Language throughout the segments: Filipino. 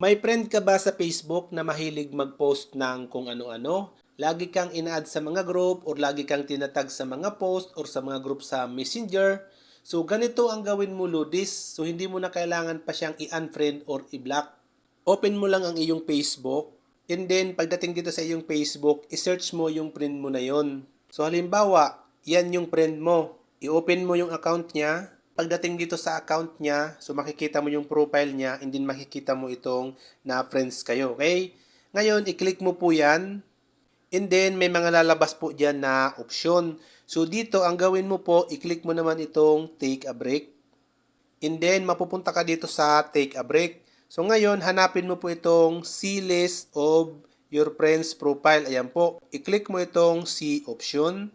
May friend ka ba sa Facebook na mahilig mag-post ng kung ano-ano? Lagi kang ina-add sa mga group or lagi kang tinatag sa mga post or sa mga group sa Messenger. So ganito ang gawin mo Ludis. So hindi mo na kailangan pa siyang i-unfriend or i-block. Open mo lang ang iyong Facebook and then pagdating dito sa iyong Facebook, i-search mo yung friend mo na yon. So halimbawa, yan yung friend mo. I-open mo yung account niya. Pagdating dito sa account niya, so makikita mo yung profile niya and then makikita mo itong na friends kayo, okay? Ngayon, i-click mo po yan. And then, may mga lalabas po dyan na option. So, dito, ang gawin mo po, i-click mo naman itong take a break. And then, mapupunta ka dito sa take a break. So, ngayon, hanapin mo po itong see list of your friends profile. Ayan po. I-click mo itong see option.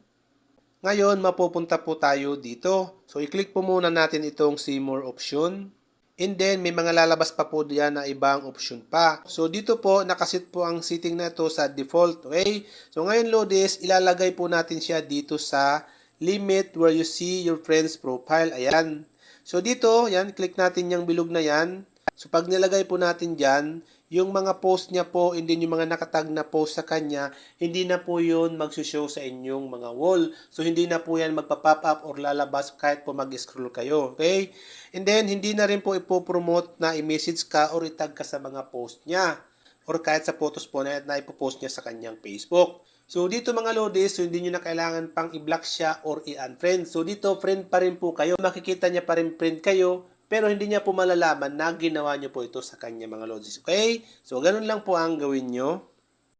Ngayon, mapupunta po tayo dito. So, i-click po muna natin itong see more option. And then, may mga lalabas pa po diyan na ibang option pa. So, dito po, nakasit po ang setting na ito sa default. Okay? So, ngayon, Lodis, ilalagay po natin siya dito sa limit where you see your friend's profile. Ayan. So, dito, yan, click natin yung bilog na yan. So, pag nilagay po natin dyan, yung mga post niya po, then yung mga nakatag na post sa kanya, hindi na po yun magsushow sa inyong mga wall. So, hindi na po yan magpa-pop up or lalabas kahit po mag-scroll kayo. Okay? And then, hindi na rin po ipopromote na i-message ka or itag ka sa mga post niya. Or kahit sa photos po na, na ipopost niya sa kanyang Facebook. So, dito mga lodis, so hindi nyo na kailangan pang i-block siya or i-unfriend. So, dito, friend pa rin po kayo. Makikita niya pa rin friend kayo. Pero hindi niya po malalaman na ginawa niyo po ito sa kanya mga lodis. Okay? So, ganun lang po ang gawin nyo.